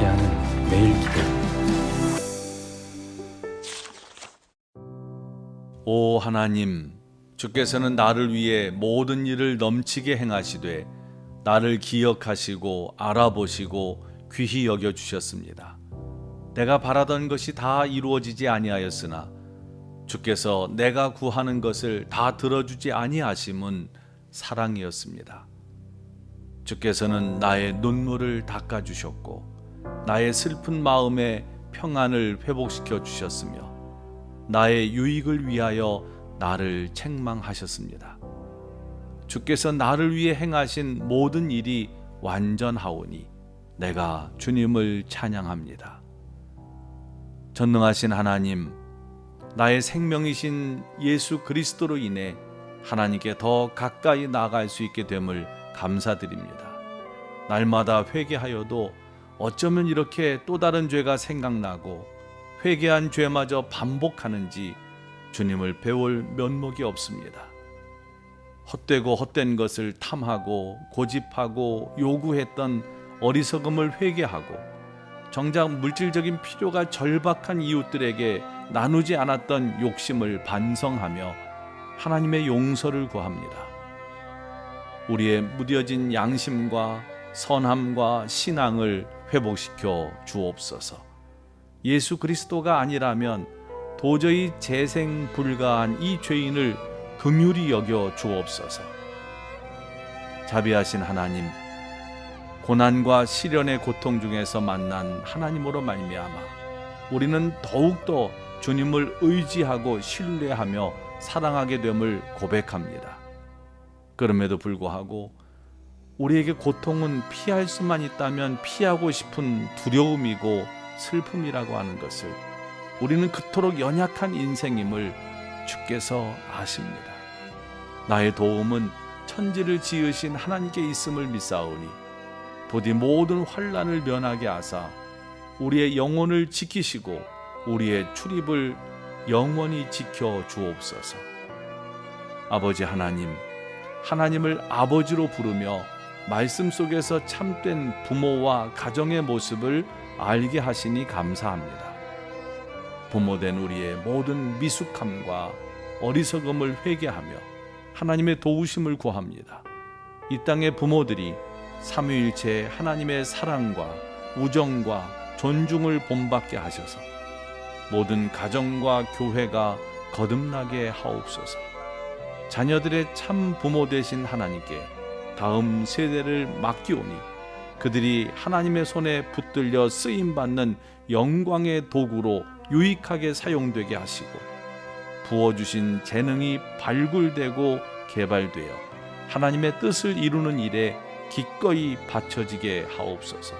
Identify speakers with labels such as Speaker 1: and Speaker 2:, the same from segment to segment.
Speaker 1: 함께하는 매일 기도
Speaker 2: 오 하나님, 주께서는 나를 위해 모든 일을 넘치게 행하시되 나를 기억하시고 알아보시고 귀히 여겨 주셨습니다. 내가 바라던 것이 다 이루어지지 아니하였으나 주께서 내가 구하는 것을 다 들어주지 아니하심은 사랑이었습니다. 주께서는 나의 눈물을 닦아 주셨고 나의 슬픈 마음에 평안을 회복시켜 주셨으며 나의 유익을 위하여 나를 책망하셨습니다. 주께서 나를 위해 행하신 모든 일이 완전하오니 내가 주님을 찬양합니다. 전능하신 하나님, 나의 생명이신 예수 그리스도로 인해 하나님께 더 가까이 나아갈 수 있게 됨을 감사드립니다. 날마다 회개하여도 어쩌면 이렇게 또 다른 죄가 생각나고 회개한 죄마저 반복하는지 주님을 배울 면목이 없습니다. 헛되고 헛된 것을 탐하고 고집하고 요구했던 어리석음을 회개하고 정작 물질적인 필요가 절박한 이웃들에게 나누지 않았던 욕심을 반성하며 하나님의 용서를 구합니다. 우리의 무뎌진 양심과 선함과 신앙을 회복시켜 주옵소서. 예수 그리스도가 아니라면 도저히 재생 불가한 이 죄인을 긍휼히 여겨 주옵소서. 자비하신 하나님, 고난과 시련의 고통 중에서 만난 하나님으로 말미암아 우리는 더욱더 주님을 의지하고 신뢰하며 사랑하게 됨을 고백합니다. 그럼에도 불구하고 우리에게 고통은 피할 수만 있다면 피하고 싶은 두려움이고 슬픔이라고 하는 것을 우리는 그토록 연약한 인생임을 주께서 아십니다. 나의 도움은 천지를 지으신 하나님께 있음을 믿사오니 부디 모든 환란을 면하게 하사 우리의 영혼을 지키시고 우리의 출입을 영원히 지켜 주옵소서. 아버지 하나님, 하나님을 아버지로 부르며 말씀 속에서 참된 부모와 가정의 모습을 알게 하시니 감사합니다. 부모된 우리의 모든 미숙함과 어리석음을 회개하며 하나님의 도우심을 구합니다. 이 땅의 부모들이 삼위일체 하나님의 사랑과 우정과 존중을 본받게 하셔서 모든 가정과 교회가 거듭나게 하옵소서. 자녀들의 참 부모 되신 하나님께 다음 세대를 맡기오니 그들이 하나님의 손에 붙들려 쓰임 받는 영광의 도구로 유익하게 사용되게 하시고 부어 주신 재능이 발굴되고 개발되어 하나님의 뜻을 이루는 일에 기꺼이 바쳐지게 하옵소서.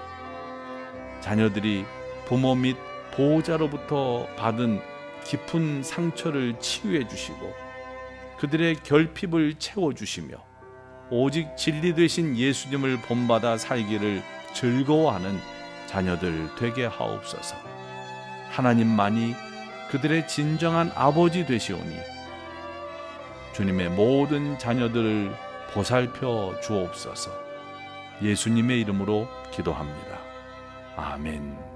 Speaker 2: 자녀들이 부모 및 보호자로부터 받은 깊은 상처를 치유해 주시고 그들의 결핍을 채워 주시며 오직 진리 되신 예수님을 본받아 살기를 즐거워하는 자녀들 되게 하옵소서. 하나님만이 그들의 진정한 아버지 되시오니 주님의 모든 자녀들을 보살펴 주옵소서. 예수님의 이름으로 기도합니다. 아멘.